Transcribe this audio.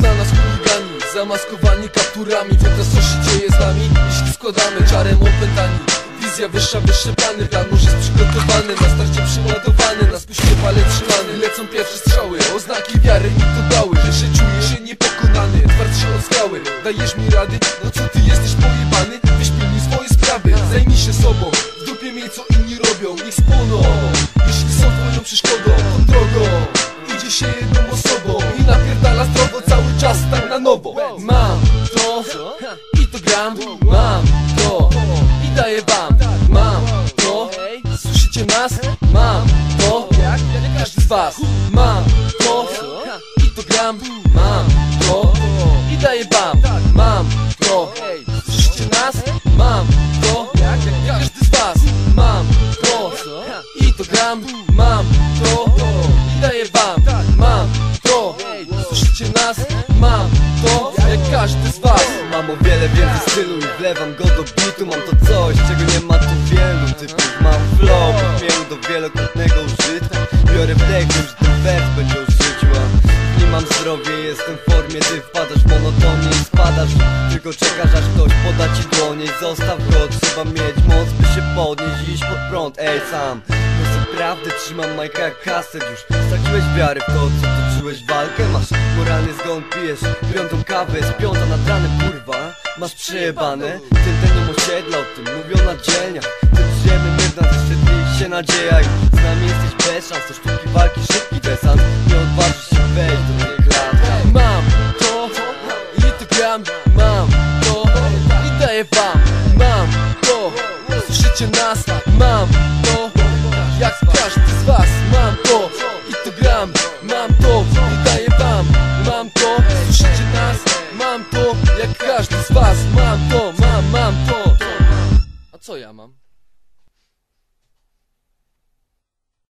na nas chuligani Zamaskowani kapturami. Wyobraź co się dzieje z nami. Jeśli składamy czarem opętani Wizja wyższa, wyższe plany. Plan już jest przygotowany. Na starcie przyładowany Na spuście palec trzymany. Lecą pierwsze strzały Oznaki wiary mi dodały Że się czuję się niepokonany. Twardź się od skały Dajesz mi rady? No co ty jesteś pojebany? Nowo. Mam to I to gram Mam to I daję wam. Mam to Słyszycie nas? Mam to każdy z was. Mam to I to gram Mam to I daję wam. Mam to Słyszycie nas? Mam to każdy z was. Mam to I to gram Mam to I daję wam każdy z was. Mam o wiele więcej stylu i wlewam go do bitu. Mam to coś, czego nie ma tu wielu typów. Mam flow, mielu do wielokrotnego użytku. Biorę wdech, że ten wers zdrowie, jestem w formie Ty wpadasz w monotonię i spadasz. Tylko czekasz aż ktoś poda ci dłonie. Zostaw go, trzeba mieć moc by się podnieść iść pod prąd. Ej sam, chcę prawdę, trzymam majka jak kaset już. Straciłeś wiarę w to, co toczyłeś walkę. Masz moralny zgon, pijesz piątą kawę Jest piąta nad ranem, kurwa. Masz przejebane, ten ten osiedla O tym mówią na dzielniach. Ty żyjemy, my w nas się nadzieja I z nami jesteś bez szans, to sztuki walki, szybki gram Mam to i daję wam. Mam to, strzycie nas. Mam to, jak każdy z was. Mam to i to gram. Mam to i daję wam. Mam to, strzycie nas. Mam to, jak każdy z was. Mam to, mam, mam to. A co ja mam?